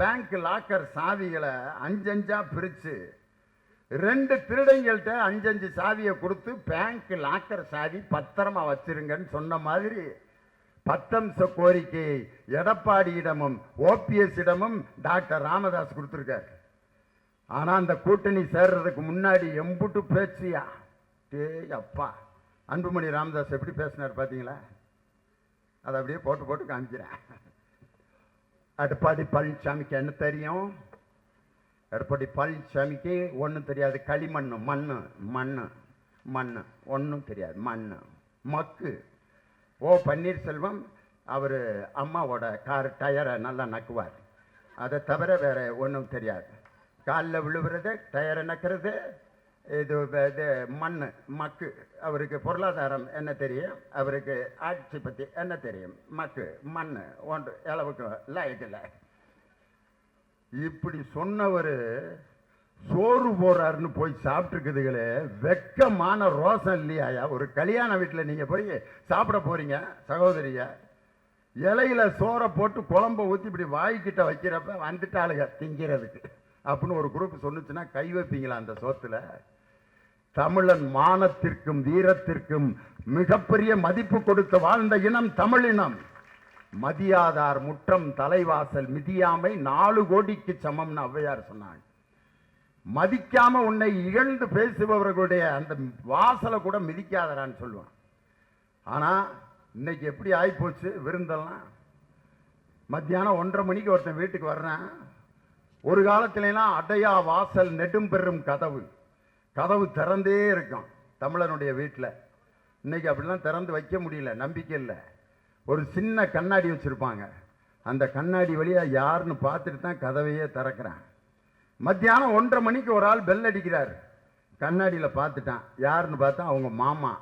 Bank locker சாவிகளை அஞ்சஞ்சா பிரிச்சு ரெண்டு திருடங்கள்கிட்ட அஞ்சஞ்சு சாவியை கொடுத்து பேங்க் லாக்கர் சாவி பத்திரமா வச்சிருங்கன்னு சொன்ன மாதிரி பத்தம்ச கோரிக்கை எடப்பாடியிடமும் ஓபிஎஸ்ஸிடமும் டாக்டர் ராமதாஸ் கொடுத்துருக்காரு. ஆனால் அந்த கூட்டணி சேர்றதுக்கு முன்னாடி எம்புட்டு பேச்சியா? டேய் அப்பா அன்புமணி ராமதாஸ் எப்படி பேசினார் பார்த்தீங்களா அதை அப்படியே போட்டு போட்டு காமிக்கிறேன். எடப்பாடி பழனிசாமிக்கு என்ன தெரியும்? எடப்பாடி பழனிசாமிக்கு ஒன்றும் தெரியாது. களிமண் மண் மண் மண் ஒன்றும் தெரியாது. மண் மக்கு. ஓ பன்னீர்செல்வம் அவர் அம்மாவோட கார் டயரை நல்லா நக்குவார். அதை தவிர வேறு ஒன்றும் தெரியாது. காலில் விழுவுறது டயரை நக்கிறது இது இது மண் மக்கு. அவருக்கு பொருளாதாரம் என்ன தெரியும்? அவருக்கு ஆட்சி பற்றி என்ன தெரியும்? மக்கு மண் ஒன்று அளவுக்கு லாயக்கில்லை இப்படி சொன்னவர் சோறு போறாருன்னு போய் சாப்பிட்டுருக்குதுகளே வெக்கமான ரோசம் இல்லையாயா? ஒரு கல்யாண வீட்டில் நீங்கள் போய் சாப்பிட போகிறீங்க சகோதரியா? இலையில சோறை போட்டு குழம்ப ஊற்றி இப்படி வாய்க்கிட்ட வைக்கிறப்ப வந்துட்டாளுங்க திங்கிறதுக்கு. அப்படின்னு ஒரு குரூப் சொன்னுச்சுன்னா கை வைப்பீங்களா அந்த சோத்தில்? தமிழன் மானத்திற்கும் வீரத்திற்கும் மிகப்பெரிய மதிப்பு கொடுத்து வாழ்ந்த இனம் தமிழினம் மதியாதார் முற்றம் தலைவாசல் மிதியாமை நாலு கோடிக்கு சமம்னு ஔவையார் சொன்னாங்க. மதிக்காம உன்னை இகழ்ந்து பேசுபவர்களுடைய அந்த வாசலை கூட மிதிக்காதரான்னு சொல்லுவான். ஆனா இன்னைக்கு எப்படி ஆகிப்போச்சு விருந்தெல்லாம்? மத்தியானம் ஒன்றரை மணிக்கு ஒருத்தன் வீட்டுக்கு வர்றேன். ஒரு காலத்துலலாம் அடையா வாசல் நெடும் பெறும் கதவு. கதவு திறந்தே இருக்கும் தமிழனுடைய வீட்டில் இன்னைக்கு அப்படிலாம் திறந்து வைக்க முடியல நம்பிக்கை இல்லை. ஒரு சின்ன கண்ணாடி வச்சுருப்பாங்க. அந்த கண்ணாடி வழியாக யாருன்னு பார்த்துட்டு தான் கதவையே திறக்கிறேன். மத்தியானம் ஒன்றரை மணிக்கு ஒரு ஆள் பெல் அடிக்கிறார். கண்ணாடியில் பார்த்துட்டான். யாருன்னு பார்த்தா அவங்க மாமா.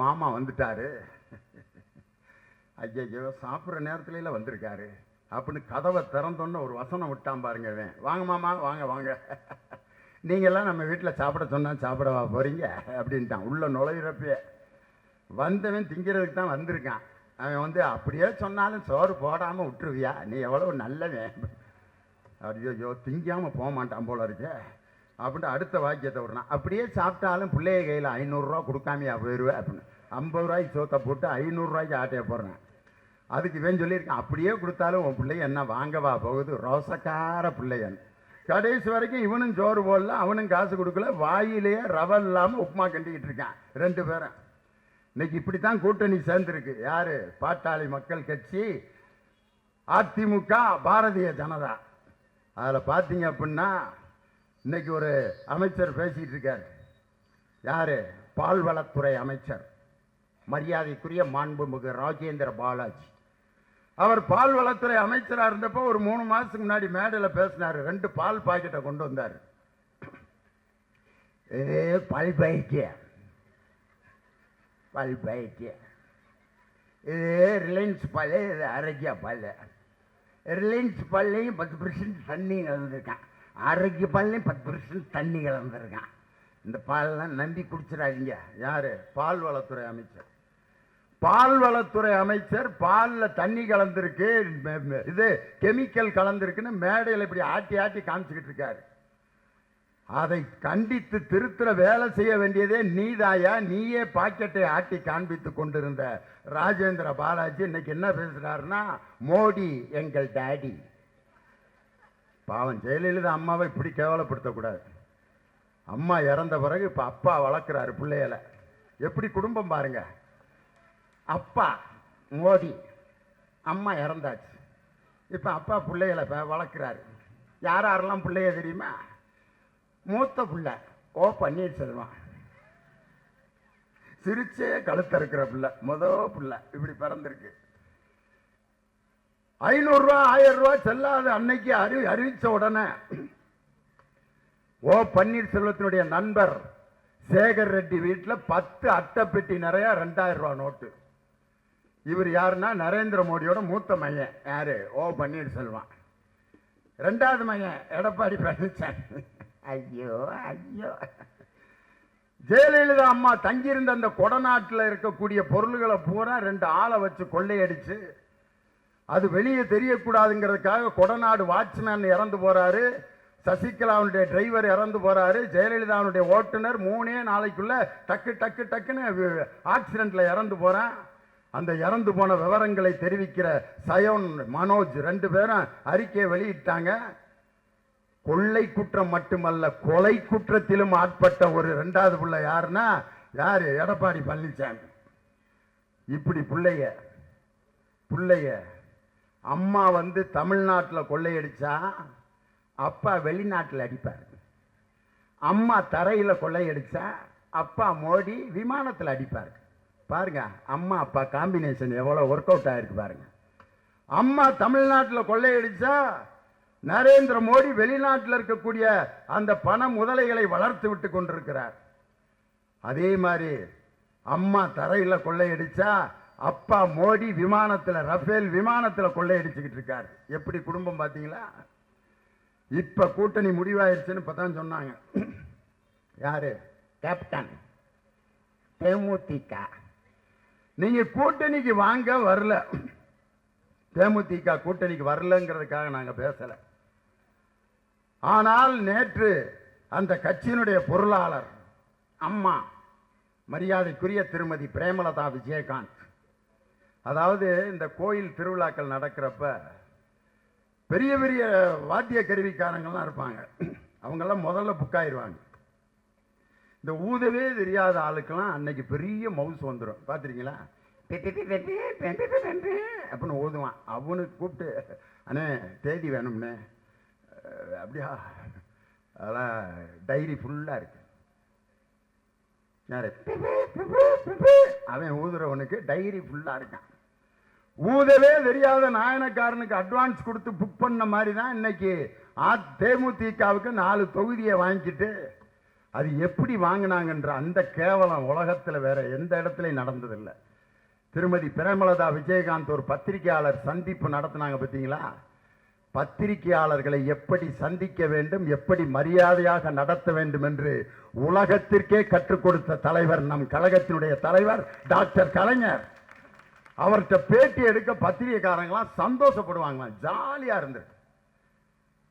மாமா வந்துட்டாரு. ஐயோ சாப்பிட்ற நேரத்துலலாம் வந்திருக்காரு. அப்படின்னு கதவை திறந்தோன்னு ஒரு வசனம் விட்டான் பாருங்க வாங்க மாமா வாங்க வாங்க. நீங்கள்லாம் நம்ம வீட்டில் சாப்பிட சொன்னால் சாப்பிடவா போகிறீங்க அப்படின்ட்டான். உள்ளே நுழையிறப்பே வந்தவன் திங்கிறதுக்கு தான் வந்திருக்கான். அவன் வந்து அப்படியே சொன்னாலும் சோறு போடாமல் விட்டுருவியா? நீ எவ்வளோ நல்லவன். ஐயோ திங்காமல் போக மாட்டான் போல இருக்கே. அப்படின்ட்டு அடுத்த வாக்கியத்தை விடுறான். அப்படியே சாப்பிட்டாலும் பிள்ளைய கையில் ஐநூறுரூவா கொடுக்காமையா போயிடுவேன் அப்படின்னு. ஐம்பது ரூபாய்க்கு சோத்தை போட்டு ஐநூறுரூவாய்க்கு ஆட்டையை போடுறேன். அதுக்கு இவன் சொல்லியிருக்கான் அப்படியே கொடுத்தாலும் உன் பிள்ளைய என்ன வாங்கவா போகுது? ரோசக்கார பிள்ளையன் கடைசி வரைக்கும் இவனும் சோறு போடல அவனும் காசு கொடுக்கல. வாயிலேயே ரவை இல்லாமல் உப்புமா கண்டிக்கிட்டு இருக்கான் ரெண்டு பேரும். இன்னைக்கு இப்படித்தான் கூட்டணி சேர்ந்துருக்கு. யாரு? பாட்டாளி மக்கள் கட்சி அதிமுக பாரதிய ஜனதா. அதில் பார்த்தீங்க அப்படின்னா இன்னைக்கு ஒரு அமைச்சர் பேசிகிட்டு இருக்கார். யாரு? பால்வளத்துறை அமைச்சர். மரியாதைக்குரிய மாண்புமிகு ராஜேந்திர பாலாஜி. அவர் பால் வளத்துறை அமைச்சராக இருந்தப்போ ஒரு மூணு மாதத்துக்கு முன்னாடி மேடையில் பேசினார். ரெண்டு பால் பாக்கெட்டை கொண்டு வந்தார். இது பால் பாக்கெட் பால் இது ரிலையன்ஸ் பால் இது அரோக்கிய பால். ரிலையன்ஸ் பால்லையும் பத்து பர்சன்ட் தண்ணி கலந்துருக்கான். ஆரோக்கிய பால்லையும் பத்து பர்சன்ட் தண்ணி கலந்துருக்கான். இந்த பால்லாம் நம்பி குடிச்சிடாதீங்க. யார்? பால் வளத்துறை அமைச்சர். பால்வளத்துறை அமைச்சர் பாலில் தண்ணி கலந்துருக்கு இது கெமிக்கல் கலந்துருக்குன்னு மேடையில் இப்படி ஆட்டி ஆட்டி காமிச்சுக்கிட்டு இருக்காரு. அதை கண்டித்து திருத்துற வேலை செய்ய வேண்டியதே நீதாயா? நீயே பாக்கெட்டை ஆட்டி காண்பித்து கொண்டிருந்த ராஜேந்திர பாலாஜி இன்னைக்கு என்ன பேசுறாருன்னா மோடி எங்கள் டாடி. பாவம் ஜெயலலிதா அம்மாவை இப்படி கேவலப்படுத்தக்கூடாது. அம்மா இறந்த பிறகு இப்போ அப்பா வளர்க்குறாரு பிள்ளைகளை. எப்படி குடும்பம் பாருங்கள் அப்பா மோடி அம்மா இறந்தாச்சு. இப்போ அப்பா பிள்ளைகளை இப்போ வளர்க்குறாரு. யார் யாரெல்லாம் பிள்ளைய தெரியுமா? மூத்த பிள்ளை ஓ பன்னீர்செல்வம். சிரிச்சே கழுத்த இருக்கிற பிள்ளை முத பிள்ளை இப்படி பிறந்திருக்கு. ஐநூறுரூவா ஆயிரம் செல்லாத அன்னைக்கு அறி அறிவித்த உடனே ஓ பன்னீர்செல்வத்தினுடைய நண்பர் சேகர் ரெட்டி வீட்டில் பத்து அட்டைப்பெட்டி நிறையா ரெண்டாயிரம் ரூபா நோட்டு. இவர் யாருன்னா நரேந்திர மோடியோட மூத்த மையன். யாரு? ஓ பன்னீர்செல்வம் ரெண்டாவது மையன் எடப்பாடி பழனிசாமி. ஐயோ ஐயோ. ஜெயலலிதா அம்மா தங்கியிருந்த அந்த கொடநாட்டில் இருக்கக்கூடிய பொருள்களை பூரா ரெண்டு ஆளை வச்சு கொள்ளையடிச்சு. அது வெளியே தெரியக்கூடாதுங்கிறதுக்காக கொடநாடு வாட்ச்மேன் இறந்து போறாரு. சசிகலாவுடைய டிரைவர் இறந்து போறாரு. ஜெயலலிதாவுடைய ஓட்டுநர் மூணே நாளைக்குள்ள டக்கு டக்கு டக்குன்னு ஆக்சிடென்ட்ல இறந்து போறான். அந்த இறந்து போன விவரங்களை தெரிவிக்கிற சயோன் மனோஜ் ரெண்டு பேரும் அறிக்கையை வெளியிட்டாங்க. கொள்ளை குற்றம் மட்டுமல்ல கொலை குற்றத்திலும் ஆட்பட்ட ஒரு ரெண்டாவது பிள்ளை யாருன்னா யார்? எடப்பாடி பழனிசாமி. இப்படி பிள்ளைய பிள்ளைய அம்மா வந்து தமிழ்நாட்டில் கொள்ளையடிச்சா அப்பா வெளிநாட்டில் அடிப்பார். அம்மா தரையில் கொள்ளையடிச்சா அப்பா மோடி விமானத்தில் அடிப்பார். பாருங்க அம்மா அப்பா காம்பினேஷன் எவ்வளோ ஒர்க் அவுட் ஆயிருக்கு பாருங்க. அம்மா தமிழ்நாட்டில் கொள்ளையடிச்சா நரேந்திர மோடி வெளிநாட்டில் இருக்கக்கூடிய அந்த பண முதலைகளை வளர்த்து விட்டு கொண்டிருக்கிறார். அதே மாதிரி அம்மா தரையில் கொள்ளையடிச்சா அப்பா மோடி விமானத்தில் ரஃபேல் விமானத்தில் கொள்ளையடிச்சுக்கிட்டு இருக்கார். எப்படி குடும்பம் பார்த்தீங்களா இப்போ கூட்டணி முடிவாயிருச்சுன்னு இப்பதான் சொன்னாங்க. யார்? கேப்டன். தேமுதிக. நீங்க கூட்டணிக்கு வாங்க வரல. தேமுதிக கூட்டணிக்கு வரலங்கிறதுக்காக நாங்கள் பேசல. ஆனால் நேற்று அந்த கட்சியினுடைய பொருளாளர் அம்மா மரியாதைக்குரிய திருமதி பிரேமலதா விஜயகாந்த் அதாவது இந்த கோயில் திருவிழாக்கள் நடக்கிறப்ப பெரிய பெரிய வாத்திய கருவிக்காரங்கள்லாம் இருப்பாங்க. அவங்கெல்லாம் முதல்ல புக்காயிருவாங்க இந்த ஊதவே தெரியாத ஆளுக்கெல்லாம் அன்னைக்கு பெரிய மவுஸ் வந்துடும் பார்த்துருக்கீங்களா அப்படின்னு ஊதுவான் அவனுக்கு கூப்பிட்டு அண்ணே தேதி வேணும்னே அப்படியா அதெல்லாம் டைரி ஃபுல்லாக இருக்கு யாரு அவன் ஊதுறவனுக்கு டைரி ஃபுல்லாக இருக்கான் ஊதவே தெரியாத நாயனக்காரனுக்கு அட்வான்ஸ் கொடுத்து புக் பண்ண மாதிரி தான் இன்னைக்கு ஆ தேமுதிகவுக்கு நாலு தொகுதியை வாங்கிக்கிட்டு அது எப்படி வாங்கினாங்கன்ற அந்த கேவலம் உலகத்தில் வேற எந்த இடத்துலையும் நடந்ததில்லை. திருமதி பிரேமலதா விஜயகாந்த் ஒரு பத்திரிகையாளர் சந்திப்பு நடத்தினாங்க பார்த்தீங்களா பத்திரிகையாளர்களை எப்படி சந்திக்க வேண்டும் எப்படி மரியாதையாக நடத்த வேண்டும் என்று உலகத்திற்கே கற்றுக் கொடுத்த தலைவர் நம் கழகத்தினுடைய தலைவர் டாக்டர் கலைஞர். அவர்கிட்ட பேட்டி எடுக்க பத்திரிகைக்காரங்களாம் சந்தோஷப்படுவாங்களாம் ஜாலியா இருந்து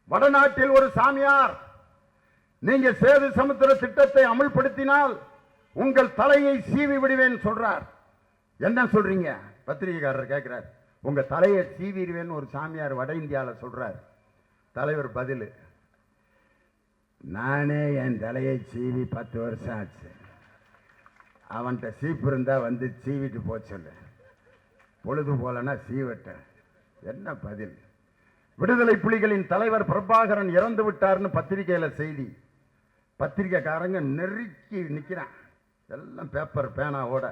வடநாட்டில் ஒரு சாமியார் நீங்க சேது சமுத்திர திட்டத்தை அமல்படுத்தினால் உங்கள் தலையை சீவி விடுவேன் சொல்றார். என்ன சொல்றீங்க? பத்திரிகைக்காரர் கேட்கிறார் உங்க தலையை சீவிடுவேன் ஒரு சாமியார் வட இந்தியாவில் சொல்றார். தலைவர் பதில். நானே என் தலையை சீவி பத்து வருஷம் ஆச்சு. அவன்கிட்ட சீப்பு இருந்தால் வந்து சீவிட்டு போக சொல்லு. பொழுது போலன்னா சீவட்டேன். என்ன பதில்? விடுதலை புலிகளின் தலைவர் பிரபாகரன் இறந்து விட்டார்னு பத்திரிகையில் செய்தி. பத்திரிகைக்காரங்க நெருக்கி நிற்கிறான் எல்லாம் பேப்பர் பேனாவோட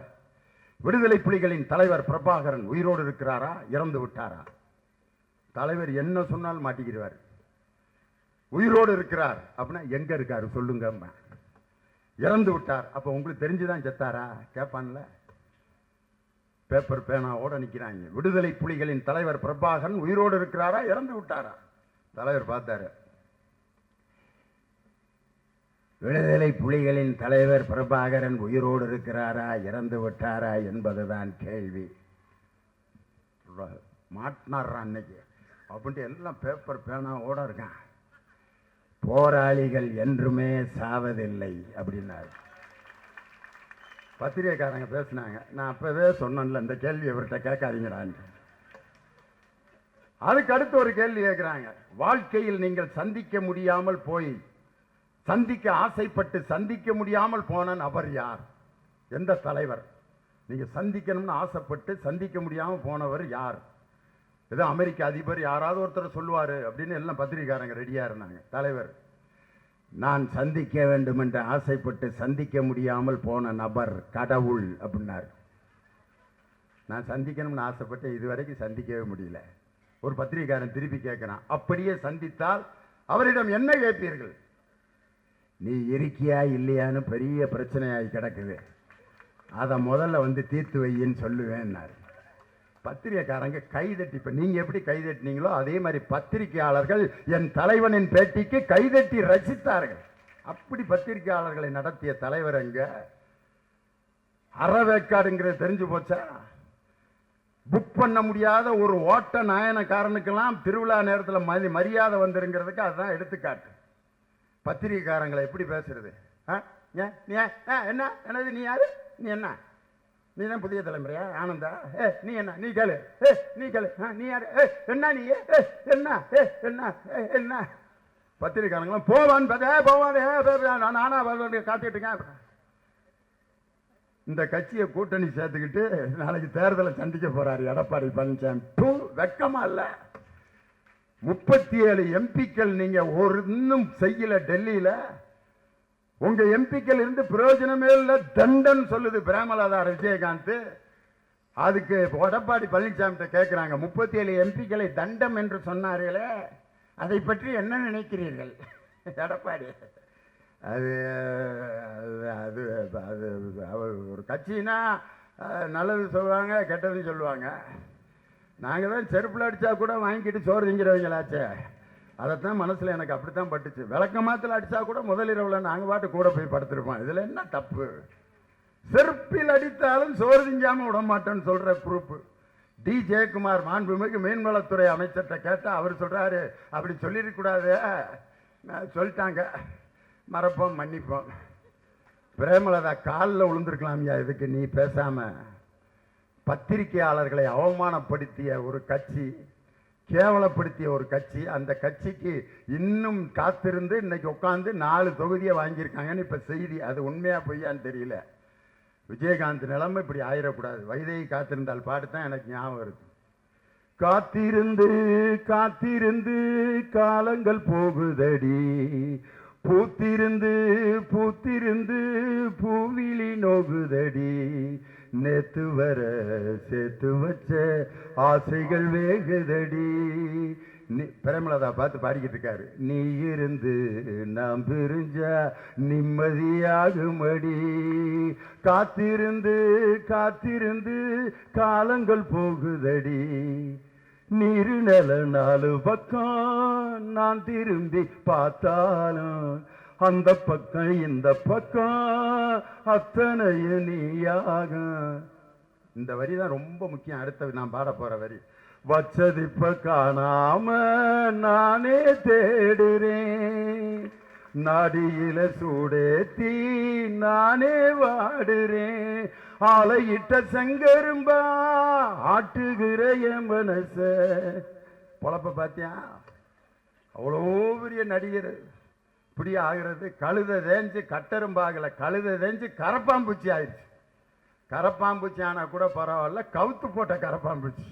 விடுதலை புலிகளின் தலைவர் பிரபாகரன் உயிரோடு இருக்கிறாரா? இறந்து விட்டாரா? தலைவர் என்ன சொன்னாலும் மாட்டிக்கிறார் உயிரோடு இருக்கிறார் அப்படின்னா எங்க இருக்காரு? சொல்லுங்க இறந்து விட்டார். அப்போ உங்களுக்கு தெரிஞ்சுதான் செத்தாரா? கேட்பான்ல பேப்பர் பேனாவோட நிற்கிறாங்க விடுதலை புலிகளின் தலைவர் பிரபாகரன் உயிரோடு இருக்கிறாரா? இறந்து விட்டாரா? தலைவர் பார்த்தாரு. விடுதலை புலிகளின் தலைவர் பிரபாகரன் உயிரோடு இருக்கிறாரா இறந்து விட்டாரா என்பதுதான் கேள்வி. மாட்டினார்றான் அன்னைக்கு. அப்படின்ட்டு எல்லாம் பேப்பர் பேனாவோட இருக்கான். போராளிகள் என்றுமே சாவதில்லை அப்படின்னாரு. பத்திரிகைக்காரங்க பேசினாங்க. நான் அப்பவே சொன்னேன்ல இந்த கேள்வி இவர்கிட்ட கேட்காதீங்கடான்னு அதுக்கு அடுத்து ஒரு கேள்வி கேட்குறாங்க. வாழ்க்கையில் நீங்கள் சந்திக்க முடியாமல் போய் சந்திக்க ஆசைப்பட்டு சந்திக்க முடியாமல் போன நபர் யார்? எந்த தலைவர்? நீங்கள் சந்திக்கணும்னு ஆசைப்பட்டு சந்திக்க முடியாமல் போனவர் யார்? ஏதோ அமெரிக்க அதிபர் யாராவது ஒருத்தர் சொல்லுவார் அப்படின்னு எல்லாம் பத்திரிகைக்காரங்க ரெடியாக இருந்தாங்க. தலைவர் நான் சந்திக்க வேண்டும் என்று ஆசைப்பட்டு சந்திக்க முடியாமல் போன நபர் கடவுள் அப்படின்னார். நான் சந்திக்கணும்னு ஆசைப்பட்டு இதுவரைக்கும் சந்திக்கவே முடியல. ஒரு பத்திரிகைக்காரன் திருப்பி கேட்குறான் அப்படியே சந்தித்தால் அவரிடம் என்ன கேட்பீர்கள்? நீ இருக்கியா இல்லையான்னு பெரிய பிரச்சனையாகி கிடக்குது. அதை முதல்ல வந்து தீர்த்து வையின்னு சொல்லுவேன்னாரு. பத்திரிகைக்காரங்க கைதட்டி இப்போ நீங்கள் எப்படி கைதட்டினீங்களோ அதே மாதிரி பத்திரிகையாளர்கள் என் தலைவனின் பேட்டிக்கு கைதட்டி ரசித்தார்கள். அப்படி பத்திரிகையாளர்களை நடத்திய தலைவர் எங்க? அறவேக்காடுங்கிறது தெரிஞ்சு போச்சா? புக் பண்ண முடியாத ஒரு ஓட்ட நாயனக்காரனுக்கெல்லாம் திருவிழா நேரத்தில் மதி மரியாதை வந்துருங்கிறதுக்கு அதுதான் எடுத்துக்காட்டு. பத்திரிகைக்காரங்களை எப்படி பேசுறது? ஆ? ஏன்? நீ ஆ, என்ன? என்னது? நீ யாரு? நீ என்ன? நீ தான் புதிய தலைமுறையா? ஆனந்தா? ஏ நீ என்ன? நீ கேளு. ஏ நீ கேளு. ஆ, நீ யாரு? ஏ என்ன நீ? ஏ என்ன? ஏ என்ன? ஏ, என்ன? பத்திரிக்காரங்களும் போவான் பதே போவான் ஏ, நான் நானா காத்துக்கிட்டு இருக்கேன். இந்த கட்சியை கூட்டணி சேர்த்துக்கிட்டு நாளைக்கு தேர்தலை சந்திக்க போறாரு எடப்பாடி பழனிசாமி. டூ வெக்கமா இல்லை. முப்பத்தி ஏழு எம்பிக்கள் நீங்க ஒரு இன்னும் செய்யல டெல்லியில. உங்க எம்பிக்கள் இருந்து பிரயோஜனமே இல்லை தண்டன் சொல்லுது பிரேமலதா விஜயகாந்த் அதுக்கு எடப்பாடி பழனிசாமி கேட்கிறாங்க முப்பத்தி ஏழு எம்பிக்களை தண்டம் என்று சொன்னார்களே அதை பற்றி என்ன நினைக்கிறீர்கள்? எடப்பாடி அது அது அது அது ஒரு கட்சினா நல்லது சொல்லுவாங்க கெட்டதுன்னு சொல்லுவாங்க. நாங்கள் தான் செருப்பில் அடித்தா கூட வாங்கிக்கிட்டு சோறு திங்கிறவங்களாச்சே. அதைத்தான் மனசில் எனக்கு அப்படித்தான் பட்டுச்சு. விளக்க மாத்தில் அடித்தா கூட முதலிரவில் நாங்கள் பாட்டு கூட போய் படுத்திருப்போம். இதில் என்ன தப்பு? செருப்பில் அடித்தாலும் சோறு திங்காமல் விட மாட்டேன்னு சொல்கிற குரூப்பு டி. ஜெயக்குமார் மாண்புமிகு மீன்வளத்துறை அமைச்சர்கிட்ட கேட்டால் அவர் சொல்கிறாரு அப்படி சொல்லிடக்கூடாது. சொல்லிட்டாங்க. மறப்போம் மன்னிப்போம். பிரேமலதா காலில் விழுந்திருக்கலாம்யா இதுக்கு நீ பேசாமல் பத்திரிகையாளர்களை அவமானப்படுத்திய ஒரு கட்சி கேவலப்படுத்திய ஒரு கட்சி அந்த கட்சிக்கு இன்னும் காத்திருந்து இன்னைக்கு உட்காந்து நாலு தொகுதியை வாங்கியிருக்காங்கன்னு இப்போ செய்தி அது உண்மையாக பொய்யான்னு தெரியல. விஜயகாந்த் நிலைமை இப்படி ஆயிடக்கூடாது வைதேகி காத்திருந்தால் பாட்டு தான் எனக்கு ஞாபகம் இருக்கு காத்திருந்து காத்திருந்து காலங்கள் போகுதடி. பூத்திருந்து பூத்திருந்து பூவிழி நோகுதடி. நேத்து வர சேர்த்து வச்ச ஆசைகள் வேகுதடி. நீ பிரேமலதா பார்த்து பாடிக்கிட்டு இருக்காரு. நீ இருந்து நாம் பிரிஞ்சா நிம்மதியாகுமடி. காத்திருந்து காத்திருந்து காலங்கள் போகுதடி. நீரு நில நாலு பக்கம் நான் திரும்பி பார்த்தாலும் அந்த பக்கம் இந்த பக்கம் அத்தனையும் நீயாக. இந்த வரி தான் ரொம்ப முக்கியம். அடுத்த நான் பாட போற வரி. வச்சது இப்ப காணாம நானே தேடுறேன். நாடியில சூடேத்தி நானே வாடுறேன். ஆலையிட்ட செங்கரும்பா ஆட்டுகிற என் மனச. பொழப்ப பார்த்தியா அவ்வளோ பெரிய நடிகர். இப்படி ஆகிறது கழுத தேஞ்சு கட்டெரும்பாகலை கழுத தேஞ்சு கரப்பாம்பூச்சி ஆயிடுச்சு கரப்பாம்பூச்சி ஆனால் கூட பரவாயில்ல கவுத்து போட்ட கரப்பாம்பூச்சி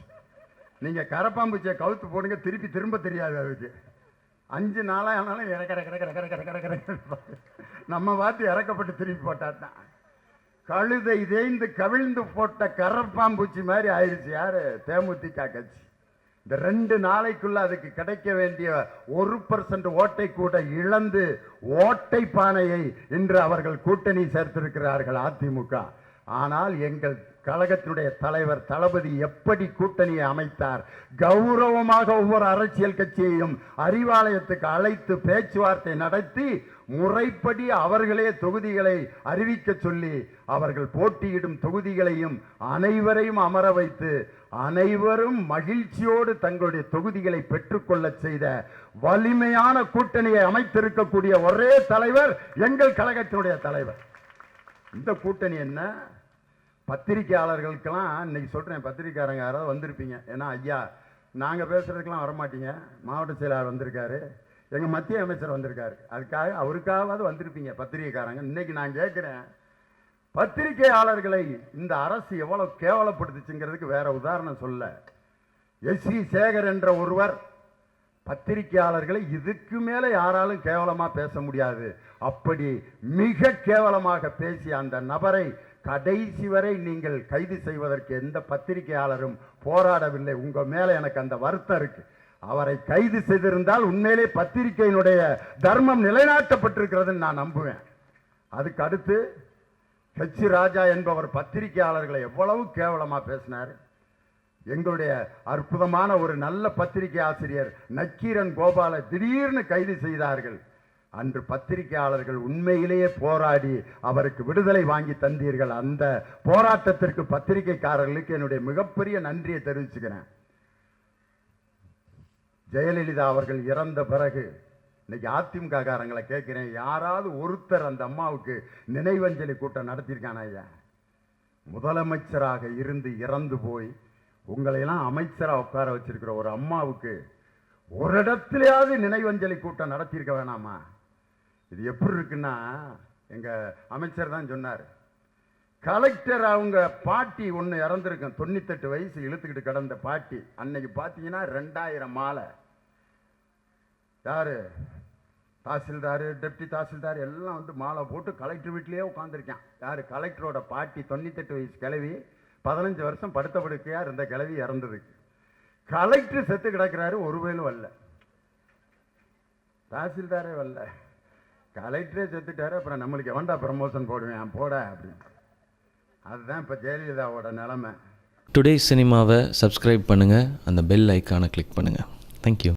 நீங்கள் கரப்பாம்பூச்சியை கவுத்து போடுங்க திருப்பி திரும்ப தெரியாது அதுக்கு அஞ்சு நாளாக ஆனாலும் இறக்கிற கிடக்கிற கிடக்கிற கிடக்கிற நம்ம பார்த்து இறக்கப்பட்டு திருப்பி போட்டா தான் கழுதை தேய்ந்து கவிழ்ந்து போட்ட கரப்பாம்பூச்சி மாதிரி ஆயிடுச்சு யாரு தேமுதிக கட்சி இந்த ரெண்டு நாளைக்குள்ள அதுக்கு கிடைக்க வேண்டிய ஒரு பர்சன்ட் ஓட்டை கூட இழந்து ஓட்டை பானையை இன்று அவர்கள் கூட்டணி சேர்த்திருக்கிறார்கள் அதிமுக. ஆனால் எங்கள் கழகத்தினுடைய தலைவர் தளபதி எப்படி கூட்டணியை அமைத்தார்? கௌரவமாக ஒவ்வொரு அரசியல் கட்சியையும் அறிவாலயத்துக்கு அழைத்து பேச்சுவார்த்தை நடத்தி முறைப்படி அவர்களே தொகுதிகளை அறிவிக்க சொல்லி அவர்கள் போட்டியிடும் தொகுதிகளையும் அனைவரையும் அமர வைத்து அனைவரும் மகிழ்ச்சியோடு தங்களுடைய தொகுதிகளை பெற்றுக்கொள்ள செய்த வலிமையான கூட்டணியை அமைத்திருக்கக்கூடிய ஒரே தலைவர் எங்கள் கழகத்தினுடைய தலைவர். இந்த கூட்டணி என்ன? பத்திரிக்கையாளர்களுக்கெல்லாம் இன்னைக்கு சொல்கிறேன் பத்திரிக்காரங்க யாராவது வந்திருப்பீங்க. ஏன்னா ஐயா நாங்கள் பேசுறதுக்கெல்லாம் வரமாட்டீங்க. மாவட்ட செயலாளர் வந்திருக்காரு. எங்கள் மத்திய அமைச்சர் வந்திருக்காரு. அதுக்காக அவருக்காவது வந்திருப்பீங்க பத்திரிகைக்காரங்க. இன்னைக்கு நான் கேட்குறேன் பத்திரிகையாளர்களை இந்த அரசு எவ்வளோ கேவலப்படுத்துச்சுங்கிறதுக்கு வேற உதாரணம் சொல்ல. எஸ் சி சேகர் என்ற ஒருவர் பத்திரிகையாளர்களை இதுக்கு மேலே யாராலும் கேவலமாக பேச முடியாது. அப்படி மிக கேவலமாக பேசிய அந்த நபரை கடைசி வரை நீங்கள் கைது செய்வதற்கு எந்த பத்திரிகையாளரும் போராடவில்லை. உங்கள் மேலே எனக்கு அந்த வருத்தம் இருக்கு. அவரை கைது செய்திருந்தால் உண்மையிலே பத்திரிகையினுடைய தர்மம் நிலைநாட்டப்பட்டிருக்கிறதுன்னு நான் நம்புவேன். அதுக்கு அடுத்து ஹெச் ராஜா என்பவர் பத்திரிகையாளர்களை எவ்வளவு கேவலமாக பேசினார். எங்களுடைய அற்புதமான ஒரு நல்ல பத்திரிகை ஆசிரியர் நக்கீரன் கோபாலை திடீர்னு கைது செய்தார்கள். அன்று பத்திரிகையாளர்கள் உண்மையிலேயே போராடி அவருக்கு விடுதலை வாங்கி தந்தீர்கள். அந்த போராட்டத்திற்கு பத்திரிகைக்காரர்களுக்கு என்னுடைய மிகப்பெரிய நன்றியை தெரிவிச்சுக்கிறேன். ஜெயலலிதா அவர்கள் இறந்த பிறகு இன்னைக்கு அதிமுக காரங்களை கேட்கிறேன் யாராவது ஒருத்தர் அந்த அம்மாவுக்கு நினைவஞ்சலி கூட்டம் நடத்தியிருக்கானா ஐயா? முதலமைச்சராக இருந்து இறந்து போய் உங்களையெல்லாம் அமைச்சராக உட்கார வச்சிருக்கிற ஒரு அம்மாவுக்கு ஒரு இடத்துலையாவது நினைவஞ்சலி கூட்டம் நடத்தியிருக்க வேணாமா? இது எப்படி இருக்குன்னா எங்கள் அமைச்சர் தான் சொன்னார். கலெக்டர் அவங்க பாட்டி ஒன்று இறந்துருக்கும் தொண்ணூத்தெட்டு வயசு இழுத்துக்கிட்டு கிடந்த பாட்டி. அன்னைக்கு பார்த்தீங்கன்னா ரெண்டாயிரம் மாலை. யார்? தாசில்தார் டெப்டி தாசில்தார் எல்லாம் வந்து மாலை போட்டு கலெக்டர் வீட்லேயே உட்காந்துருக்கான் யார்? கலெக்டரோட பாட்டி தொண்ணூத்தெட்டு வயசு கிழவி பதினஞ்சு வருஷம் படுத்த படுக்கையாக இருந்த கிழவி இறந்தது கலெக்டர் செத்து கிடக்குறாரு ஒரு வேலும் வரல தாசில்தாரே வரல. கலெக்டரே செத்துட்டாரு அப்புறம் நம்மளுக்கு எவன்டா ப்ரமோஷன் போடுவேன் போட அப்படின்னு. அதுதான் இப்போ ஜெயலலிதாவோட நிலமை. டுடே சினிமாவை சப்ஸ்கிரைப் பண்ணுங்கள் அந்த பெல் ஐக்கானை கிளிக் பண்ணுங்கள் தேங்க்யூ